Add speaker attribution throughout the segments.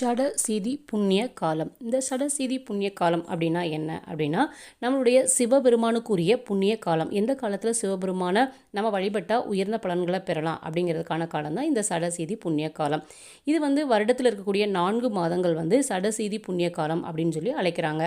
Speaker 1: சடசீதி புண்ணிய காலம். இந்த சடசீதி புண்ணிய காலம் அப்படின்னா என்ன? அப்படின்னா நம்மளுடைய சிவபெருமானுக்குரிய புண்ணிய காலம். எந்த காலத்தில் சிவபெருமானை நம்ம வழிபட்டால் உயர்ந்த பலன்களை பெறலாம்? அப்படிங்கிறதுக்கான காலம் தான் இந்த சடசீதி புண்ணிய காலம். இது வந்து வருடத்தில் இருக்கக்கூடிய நான்கு மாதங்கள் வந்து சடசீதி புண்ணிய காலம் அப்படின்னு சொல்லி அழைக்கிறாங்க.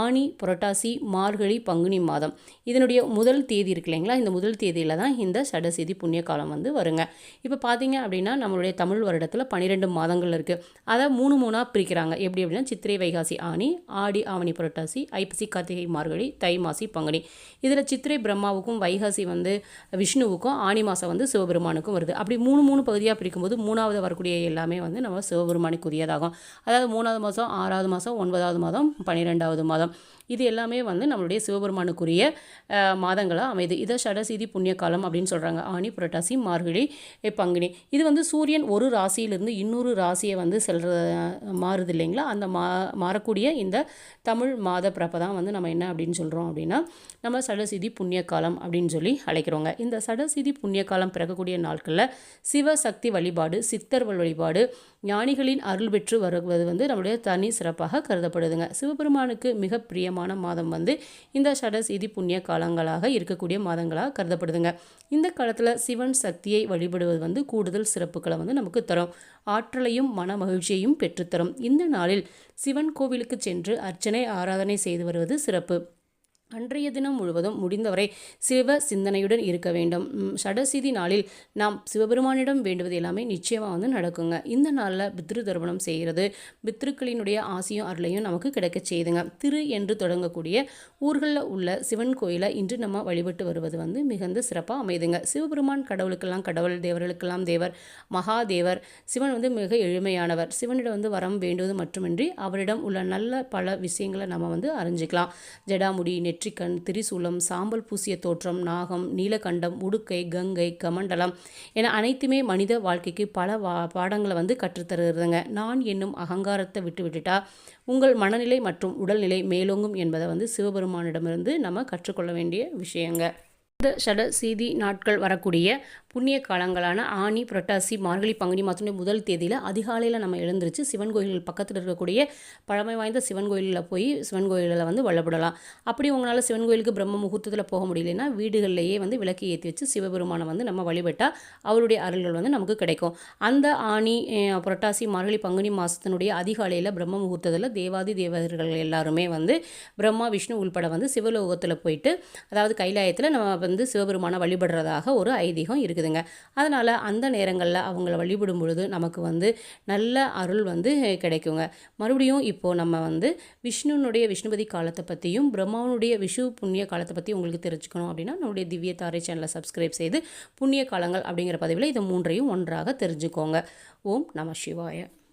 Speaker 1: ஆனி புரட்டாசி மார்கழி பங்குனி மாதம். இதனுடைய முதல் தேதி இருக்கு இல்லைங்களா? இந்த முதல் தேதியில் தான் இந்த சடசீதி புண்ணிய காலம் வந்து வருங்க. இப்போ பார்த்தீங்க அப்படின்னா நம்மளுடைய தமிழ் வருடத்தில் பன்னிரெண்டு மாதங்கள் இருக்குது அதை மூணு மூணு மூணாக பிரிக்கிறாங்க. எப்படி அப்படின்னா சித்திரை வைகாசி ஆணி ஆடி ஆவணி புரட்டாசி ஐப்பசி கார்த்திகை மார்கழி தை மாசி பங்குனி. இதில் சித்திரை பிரம்மாவுக்கும் வைகாசி வந்து விஷ்ணுவுக்கும் ஆனி மாதம் வந்து சிவபெருமானுக்கும் வருது. அப்படி மூணு மூணு பகுதியாக பிரிக்கும்போது மூணாவது வரக்கூடிய எல்லாமே வந்து நம்ம சிவபெருமானுக்கு உரியதாகும் அதாவது மூணாவது மாதம் ஆறாவது மாதம் ஒன்பதாவது மாதம் பன்னிரெண்டாவது மாதம். இது எல்லாமே வந்து நம்மளுடைய சிவபெருமானுக்குரிய மாதங்களாக அமைது. இதை ஷடசீதி புண்ணிய காலம் அப்படின்னு சொல்கிறாங்க ஆணி புரட்டாசி மார்கழி பங்குனி. இது வந்து சூரியன் ஒரு ராசியிலிருந்து இன்னொரு ராசியை வந்து செல்ற மாறுது இல்லைங்களா? அந்த மா மாறக்கூடிய இந்த தமிழ் மாத பிறப்பை தான் வந்து நம்ம என்ன அப்படின்னு சொல்கிறோம் அப்படின்னா நம்ம சடசிதி புண்ணிய காலம் அப்படின்னு சொல்லி அழைக்கிறோங்க. இந்த சடசிதி புண்ணிய காலம் பிறக்கக்கூடிய நாட்களில் சிவசக்தி வழிபாடு சித்தர்கள் வழிபாடு ஞானிகளின் அருள் பெற்று வருவது வந்து நம்முடைய தனி சிறப்பாக கருதப்படுதுங்க. சிவபெருமானுக்கு மிக பிரியமான மாதம் வந்து இந்த சடசீதி புண்ணிய காலங்களாக இருக்கக்கூடிய மாதங்களாக கருதப்படுதுங்க. இந்த காலத்தில் சிவன் சக்தியை வழிபடுவது வந்து கூடுதல் சிறப்புகளை வந்து நமக்கு தரும். ஆற்றலையும் மன மகிழ்ச்சியையும் பெற்றுத்தரும். இந்த நாளில் சிவன் கோவிலுக்கு சென்று அர்ச்சனை ஆராதனை செய்து வருவது சிறப்பு. அன்றைய தினம் முழுவதும் முடிந்தவரை சிவ சிந்தனையுடன் இருக்க வேண்டும். சடசிதி நாளில் நாம் சிவபெருமானிடம் வேண்டுவது எல்லாமே நிச்சயமாக வந்து நடக்குங்க. இந்த நாளில் பித்ரு தர்ப்பணம் செய்கிறது. பித்ருக்களினுடைய ஆசையும் அருளையும் நமக்கு கிடைக்க செய்துங்க. திரு என்று தொடங்கக்கூடிய ஊர்களில் உள்ள சிவன் கோயிலை இன்று நம்ம வழிபட்டு வருவது வந்து மிகுந்த சிறப்பாக அமைதுங்க. சிவபெருமான் கடவுளுக்கெல்லாம் கடவுள் தேவர்களுக்கெல்லாம் தேவர் மகாதேவர் சிவன் வந்து மிக எளிமையானவர். சிவனிடம் வந்து வரம் வேண்டுவது மட்டுமின்றி அவரிடம் உள்ள நல்ல பல விஷயங்களை நம்ம வந்து அறிஞ்சிக்கலாம். ஜடாமுடி நெற்றிக்கண் திரிசூலம் சாம்பல் பூசிய தோற்றம் நாகம் நீலகண்டம் உடுக்கை கங்கை கமண்டலம் என அனைத்துமே மனித வாழ்க்கைக்கு பல வா பாடங்களை வந்து கற்றுத்தருதுங்க நான் என்னும் அகங்காரத்தை விட்டு விட்டுட்டா உங்கள் மனநிலை மற்றும் உடல்நிலை மேலோங்கும் என்பதை வந்து சிவபெருமானிடமிருந்து நம்ம கற்றுக்கொள்ள வேண்டிய விஷயங்க. இந்த ஷட சீதி நாட்கள் வரக்கூடிய புண்ணிய காலங்களான ஆணி புரட்டாசி மார்கழி பங்குனி மாதத்துடைய முதல் தேதியில் அதிகாலையில் நம்ம எழுந்திரிச்சு சிவன் கோயில்கள் பக்கத்தில் இருக்கக்கூடிய பழமை வாய்ந்த சிவன் கோயிலில் போய் சிவன் கோயிலில் வந்து வல்லப்படலாம் அப்படி உங்களால் சிவன் கோயிலுக்கு பிரம்ம முகூர்த்தத்தில் போக முடியலன்னா வீடுகள்லேயே வந்து விளக்கு ஏற்றி வச்சு சிவபெருமானை வந்து நம்ம வழிபட்டால் அவருடைய அருள்கள் வந்து நமக்கு கிடைக்கும். அந்த ஆணி புரட்டாசி மார்கழி பங்குனி மாதத்தினுடைய அதிகாலையில் பிரம்ம முகூர்த்தத்தில் தேவாதி தேவர்கள் எல்லாருமே வந்து பிரம்மா விஷ்ணு உள்பட வந்து சிவலோகத்தில் போயிட்டு அதாவது கைலாயத்தில் நம்ம வந்து சிவபெருமானை வழிபடுறதாக ஒரு ஐதீகம் இருக்குதுங்க. அதனால் அந்த நேரங்களில் அவங்கள வழிபடும் பொழுது நமக்கு வந்து நல்ல அருள் வந்து கிடைக்குங்க. மறுபடியும் இப்போது நம்ம வந்து விஷ்ணுனுடைய விஷ்ணுபதி காலத்தை பற்றியும் பிரம்மாவனுடைய விஷு புண்ணிய காலத்தை பற்றி உங்களுக்கு தெரிஞ்சுக்கணும் அப்படின்னா நம்முடைய திவ்ய தாரை சேனலை சப்ஸ்கிரைப் செய்து புண்ணிய காலங்கள் அப்படிங்கிற பதிவில் இதை மூன்றையும் ஒன்றாக தெரிஞ்சுக்கோங்க. ஓம் நம சிவாய.